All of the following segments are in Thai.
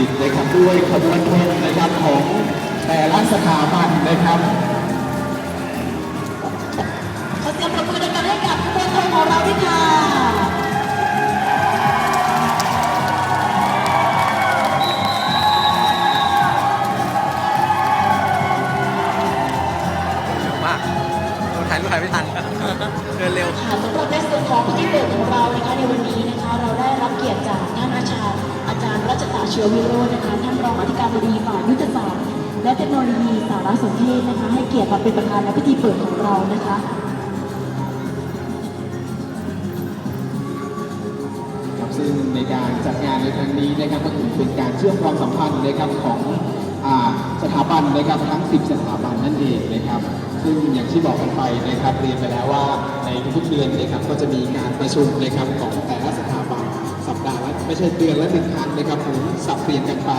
ติดนะครับด้วยขบวนเพลนะครับของแต่ละสถาบันนะครับขอเสียงปรบมือดังๆให้กับขบวนเพลของเราด้วยค่ะถ่ายรูปถ่ายไม่ทันเดินเร็วสำหรับในส่วนของพิธีเปิดของเรา ชื้อวิโรจน์นะคะท่านรองอธิการบดีฝ่ายยุทธศาสตร์และเทคโนโลยีสารสนเทศนะคะ ให้เกียรติมาเป็นประธานในพิธีเปิดของเรานะคะครับซึ่งในการจัดงานในครั้งนี้นะครับก็ถือเป็นการเชื่อมความสัมพันธ์นะครับของอสถาบันนะครับทั้ง 10 สถาบันนั่นเองนะครับ ซึ่งอย่างที่บอกกันไปนะครับเรียนไปแล้วว่าในทุกเดือนนะครับก็จะมีการประชุมนะครับของแต่ละสถา ไม่ใช่เดือนละหนึ่งครั้งนะครับผมสับเปลี่ยนกันไป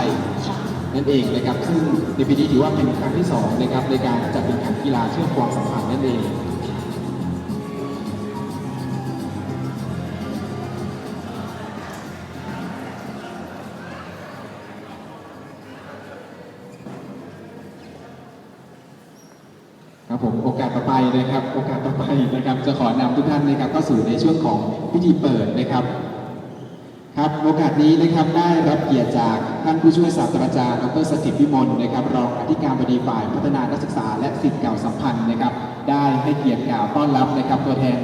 ค่ะนั่นเองนะครับซึ่งในปีนี้ถือว่าเป็นครั้งที่สองนะครับในการจัดเป็นการกีฬาเชื่อมความสัมพันธ์นั่นเองครับผมโอกาสต่อไปนะครับ โอกาสต่อไปนะครับ จะขอนำทุกท่านนะครับเข้าสู่ในช่วงของพิธีเปิดนะครับ ครับโอกาสนี้นะครับได้รับเกียรติจากท่านผู้ช่วยศาสตราจารย์ดรสถิตพิมลนะครับรองอธิการบดีฝ่ายพัฒนานักศึกษาและสิทธิ์เก่าสัมพันธ์นะครับ ได้ให้เกียรติกล่าวต้อนรับนะครับตัวแทน